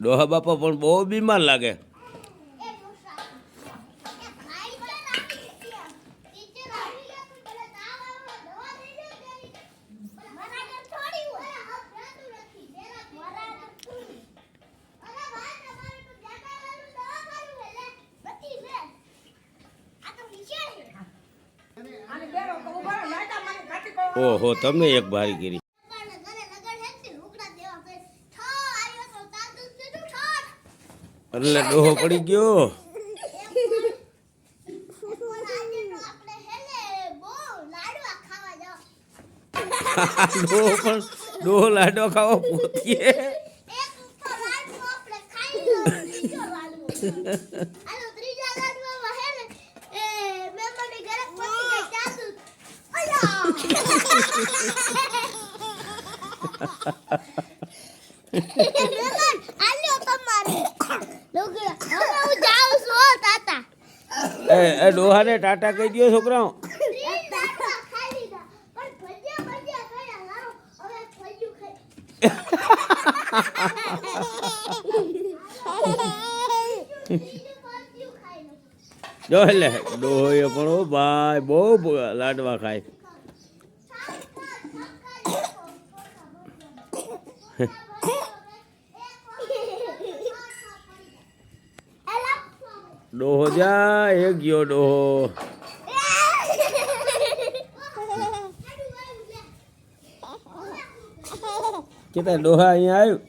ડોહા બાપા પણ બહુ બીમાર લાગે. ઓહો તમને એક ભારી કરી. એટલે ડોહો પડી ગયો. ડોહો પણ, ડોહો લાડો ખાવા પોતીએ. એ ડોહાને ટાટા કહી દો છોકરાઓ. જો એટલે ડોહોએ પણ ભાઈ બહુ લાડવા ખાય. ડોહો જા એ ગયો ડોહો. કેતા ડોહા અહીંયા આવ્યું?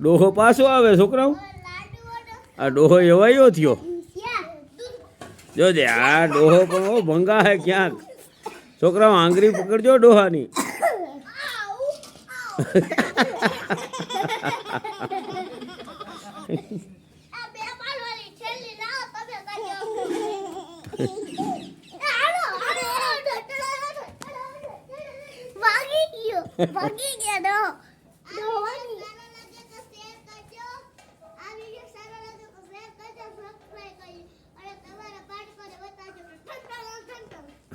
ડોહો પાછો આવે, છોકરાઓ? આ ડોહો એવાયો થયો. જોજે આ ડોહો પણ બહુ ભંગા હે ક્યાંક. છોકરાઓ આંગળી પકડજો ડોહાની. ભાગી ગયો ભાગી ગયા દો